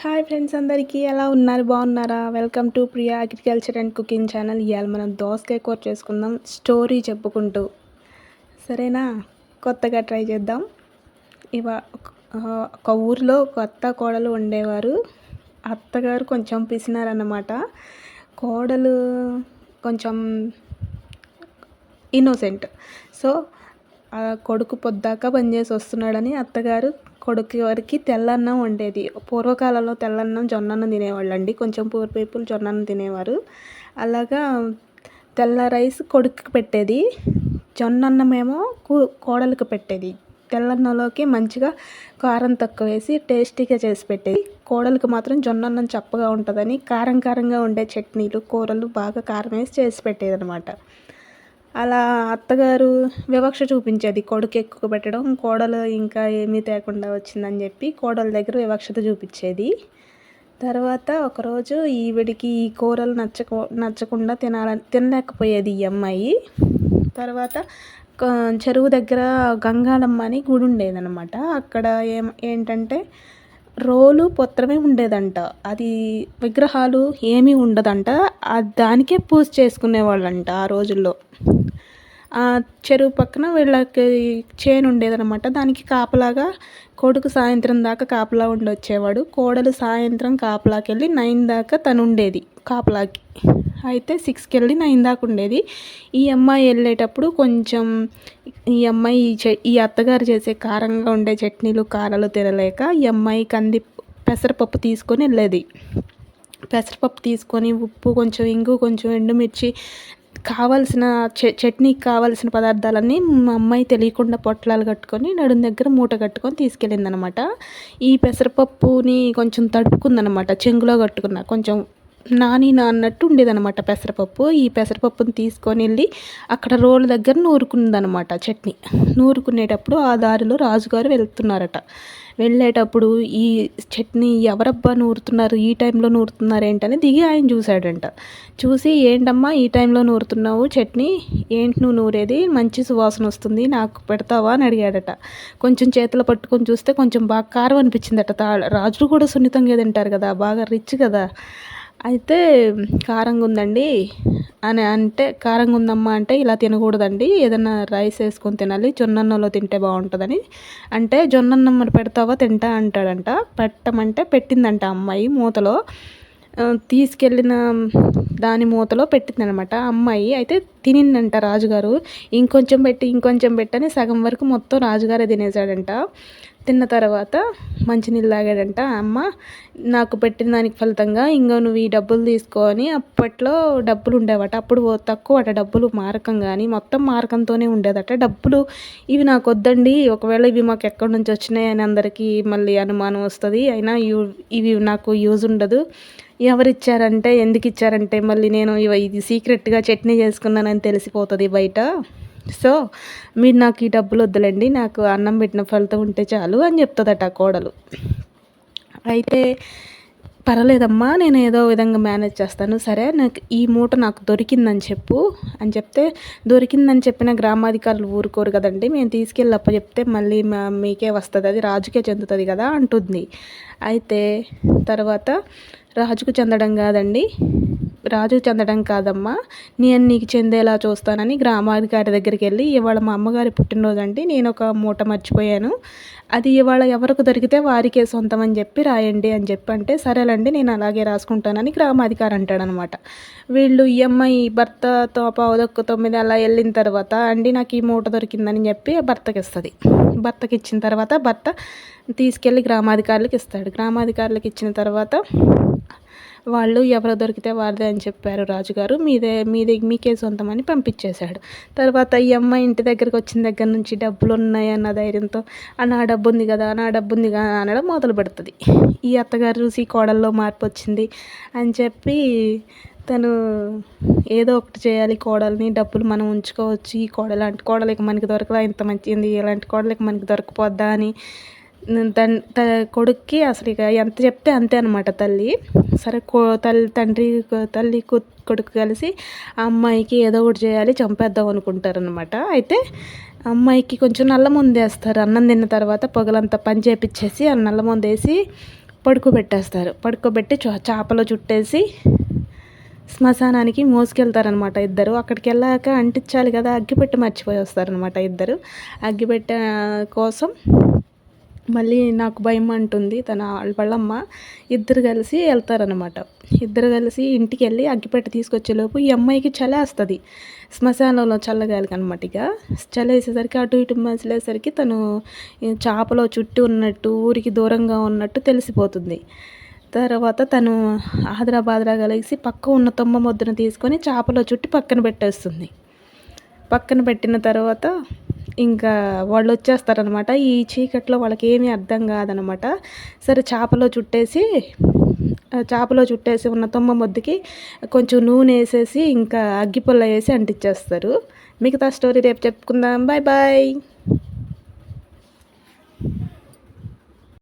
Hi friends అందరికీ ఎలా ఉన్నారు? బాగున్నారా? Welcome to Priya agriculture and cooking channel. ఇవాళ మనం దోసకాయ కూర చేసుకుందాం స్టోరీ చెప్పుకుంటూ. సరేనా? కొత్తగా ట్రై చేద్దాం. ఇవా ఒక ఊరిలో కొత్త కోడలు ఉండేవారు. అత్తగారు కొంచెం పిసినారన్నమాట. కోడలు కొంచెం ఇన్నోసెంట్. సో కొడుకు పొద్దాక పనిచేసి వస్తున్నాడని అత్తగారు కొడుకు వారికి తెల్లన్నం వండేది. పూర్వకాలంలో తెల్లన్నం జొన్నన్నం తినేవాళ్ళండి. కొంచెం పూర్ పీపుల్ జొన్నన్నం తినేవారు. అలాగా తెల్ల రైస్ కొడుకుకి పెట్టేది. జొన్నన్నం ఏమో కోడలికి పెట్టేది. తెల్లన్నంలోకి మంచిగా కారం తక్కువ వేసి టేస్టీగా చేసి పెట్టేది. కోడలికి మాత్రం జొన్నన్నం చప్పగా ఉంటుందని కారం కారంగా ఉండే చట్నీలు కూరలు బాగా కారం వేసి చేసి పెట్టేది అనమాట అలా అత్తగారు వివక్ష చూపించేది కొడుకు ఎక్కువ పెట్టడం కోడలు ఇంకా ఏమీ తేకుండా వచ్చిందని చెప్పి కోడల దగ్గర వివక్షత చూపించేది. తర్వాత ఒకరోజు ఈవిడికి ఈ కూరలు నచ్చక నచ్చకుండా తినాలని తినలేకపోయేది ఈ అమ్మాయి. తర్వాత చెరువు దగ్గర గంగాలమ్మ అని గుడి ఉండేదనమాట అక్కడ ఏం ఏంటంటే రోలు పొత్రమే ఉండేదంట. అది విగ్రహాలు ఏమీ ఉండదంట. దానికే పూజ చేసుకునేవాళ్ళంట ఆ రోజుల్లో. చెరువు పక్కన వీళ్ళకి చేను ఉండేదనమాట దానికి కాపలాగా కొడుకు సాయంత్రం దాకా కాపలా ఉండి వచ్చేవాడు. కోడలు సాయంత్రం కాపలాకి వెళ్ళి నైన్ దాకా తను ఉండేది కాపలాకి. అయితే సిక్స్కి వెళ్ళి నైన్ దాకా ఉండేది. ఈ అమ్మాయి వెళ్ళేటప్పుడు కొంచెం ఈ అమ్మాయి ఈ అత్తగారు చేసే కారంగా ఉండే చట్నీలు కారాలు తినలేక ఈ అమ్మాయి కంది పెసరపప్పు తీసుకొని వెళ్ళేది. పెసరపప్పు తీసుకొని ఉప్పు కొంచెం ఇంగు కొంచెం ఎండుమిర్చి కావాల్సిన చ చట్నీకి కావాల్సిన పదార్థాలన్నీ మా అమ్మాయి తెలియకుండా పొట్లాలు కట్టుకొని నడుం దగ్గర మూట కట్టుకొని తీసుకెళ్ళింది అనమాట ఈ పెసరపప్పుని కొంచెం తడుపుకుందనమాట. చెంగులో కట్టుకున్న కొంచెం నాని నాన్నట్టు ఉండేదనమాట పెసరపప్పు. ఈ పెసరపప్పుని తీసుకొని వెళ్ళి అక్కడ రోల్ దగ్గర నూరుకుందనమాట చట్నీ. నూరుకునేటప్పుడు ఆ దారిలో రాజుగారు వెళ్తున్నారట. వెళ్ళేటప్పుడు ఈ చట్నీ ఎవరబ్బా నూరుతున్నారు? ఈ టైంలో నూరుతున్నారు ఏంటని దిగి ఆయన చూశాడంట. చూసి ఏంటమ్మా ఈ టైంలో నూరుతున్నావు చట్నీ? ఏంటి నువ్వు నూరేది? మంచి సువాసన వస్తుంది నాకు పెడతావా? అని అడిగాడట. కొంచెం చేతులు పట్టుకొని చూస్తే కొంచెం బాగా కారం అనిపించిందట. రాజులు కూడా సున్నితంగా తింటారు కదా బాగా రిచ్ కదా. అయితే కారంగా ఉందండి అని అంటే కారంగా ఉందమ్మా అంటే ఇలా తినకూడదండి. ఏదైనా రైస్ వేసుకొని తినాలి. జొన్నన్నంలో తింటే బాగుంటుందని. అంటే జొన్నన్నం మరి పెడతావా తింటా అంటాడంట. పెట్టమంటే పెట్టిందంట అమ్మాయి మూతలో. తీసుకెళ్ళిన దాని మూతలో పెట్టిందనమాట అమ్మాయి. అయితే తినిందంట రాజుగారు. ఇంకొంచెం పెట్టి ఇంకొంచెం పెట్టని సగం వరకు మొత్తం రాజుగారే తినేసాడంట తిన్న తర్వాత మంచినీళ్ళు తాగాడంట. అమ్మ నాకు పెట్టిన దానికి ఫలితంగా ఇంకా నువ్వు ఈ డబ్బులు తీసుకొని అప్పట్లో డబ్బులు ఉండేవట. అప్పుడు తక్కువ అట డబ్బులు మారకం కానీ మొత్తం మారకంతోనే ఉండేదట. డబ్బులు ఇవి నాకు వద్దండి ఒకవేళ ఇవి మాకు ఎక్కడి నుంచి వచ్చినాయి అని అందరికీ మళ్ళీ అనుమానం వస్తుంది. అయినా ఇవి నాకు యూజ్ ఉండదు. ఎవరు ఇచ్చారంటే ఎందుకు ఇచ్చారంటే మళ్ళీ నేను ఇది సీక్రెట్గా చట్నీ చేసుకున్నానని తెలిసిపోతుంది బయట. సో మీరు నాకు ఈ డబ్బులు వద్దులేండి నాకు అన్నం పెట్టిన ఫలితం ఉంటే చాలు అని చెప్తుందట కోడలు. అయితే పర్వాలేదమ్మా నేను ఏదో విధంగా మేనేజ్ చేస్తాను. సరే నాకు ఈ మూట నాకు దొరికిందని చెప్పు అని చెప్తే దొరికిందని చెప్పిన గ్రామాధికారులు ఊరుకోరు కదండి. మేము తీసుకెళ్ళి అప్ప చెప్తే మళ్ళీ మీకే వస్తుంది అది రాజుకే చెందుతుంది కదా అంటుంది. అయితే తర్వాత రాజుకు చెందడం కాదండి. రాజు చెందడం కాదమ్మా. నేను నీకు చెందేలా చూస్తానని గ్రామాధికారి దగ్గరికి వెళ్ళి ఇవాళ మా అమ్మగారి పుట్టినరోజు అండి నేను ఒక మూట మర్చిపోయాను. అది ఇవాళ ఎవరికి దొరికితే వారికే సొంతం అని చెప్పి రాయండి అని చెప్పి అంటే సరేలండి నేను అలాగే రాసుకుంటానని గ్రామాధికారి అంటాడనమాట. వీళ్ళు ఈ అమ్మాయి భర్తతో పావుదొక్క తొమ్మిది అలా వెళ్ళిన తర్వాత అండి నాకు ఈ మూట దొరికిందని చెప్పి భర్తకి ఇస్తుంది. భర్తకి ఇచ్చిన తర్వాత భర్త తీసుకెళ్ళి గ్రామాధికారులకు ఇస్తాడు. గ్రామాధికారులకు ఇచ్చిన తర్వాత వాళ్ళు ఎవరు దొరికితే వారిదే అని చెప్పారు రాజుగారు. మీదే మీదే మీకే సొంతం అని పంపించేశాడు. తర్వాత ఈ అమ్మాయి ఇంటి దగ్గరికి వచ్చిన దగ్గర నుంచి డబ్బులు ఉన్నాయన్న ధైర్యంతో నా డబ్బు ఉంది కదా నా డబ్బు ఉంది కదా అనడం మొదలు పెడుతుంది. ఈ అత్తగారు చూసి కోడల్లో మార్పు వచ్చింది అని చెప్పి తను ఏదో ఒకటి చేయాలి కోడల్ని డబ్బులు మనం ఉంచుకోవచ్చు. ఈ కోడలు లాంటి కోడలికి మనకి దొరకదా ఇంత మంచిది ఇలాంటి కోడలికి మనకి దొరకపోద్దా అని తన కొడుక్కి అసలు ఇక ఎంత చెప్తే అంతే అనమాట తల్లి. సరే కో తల్లి తండ్రి తల్లి కొడుకు కలిసి ఆ అమ్మాయికి ఏదో ఒకటి చేయాలి చంపేద్దాం అనుకుంటారనమాట అయితే అమ్మాయికి కొంచెం నల్ల ముందు వేస్తారు. అన్నం తిన్న తర్వాత పొగలంతా పని చేపించేసి ఆ నల్ల ముందు వేసి పడుకోబెట్టేస్తారు. పడుకోబెట్టి చ- చేపలో చుట్టేసి శ్మశానానికి మోసుకెళ్తారనమాట ఇద్దరు. అక్కడికి వెళ్ళాక అంటించాలి కదా అగ్గిపెట్టి మర్చిపోయి వస్తారనమాట ఇద్దరు. అగ్గిపెట్ట కోసం మళ్ళీ నాకు భయం అంటుంది తన వాళ్ళమ్మ. ఇద్దరు కలిసి వెళ్తారనమాట ఇద్దరు కలిసి ఇంటికి వెళ్ళి అగ్గిపెట్ట తీసుకొచ్చేలోపు ఈ అమ్మాయికి చలేస్తుంది. శ్మశానంలో చల్లగాలి అనమాట ఇక. చలేసేసరికి అటు ఇటు మసిలేసరికి తను చేపలో చుట్టూ ఉన్నట్టు ఊరికి దూరంగా ఉన్నట్టు తెలిసిపోతుంది. తర్వాత తను ఆదరాబాదరా కలిసి పక్క ఉన్న తుమ్మ ముద్దను తీసుకొని చేపలో చుట్టి పక్కన పెట్టేస్తుంది. పక్కన పెట్టిన తర్వాత ఇంకా వాళ్ళు వచ్చేస్తారనమాట ఈ చీకట్లో వాళ్ళకి ఏమీ అర్థం కాదనమాట సరే చేపలో చుట్టేసి చేపలో చుట్టేసి ఉన్న తుమ్మ ముద్దకి కొంచెం నూనె వేసేసి ఇంకా అగ్గిపుల్ల వేసి అంటించేస్తారు మిగతా స్టోరీ రేపు చెప్పుకుందాం. Bye bye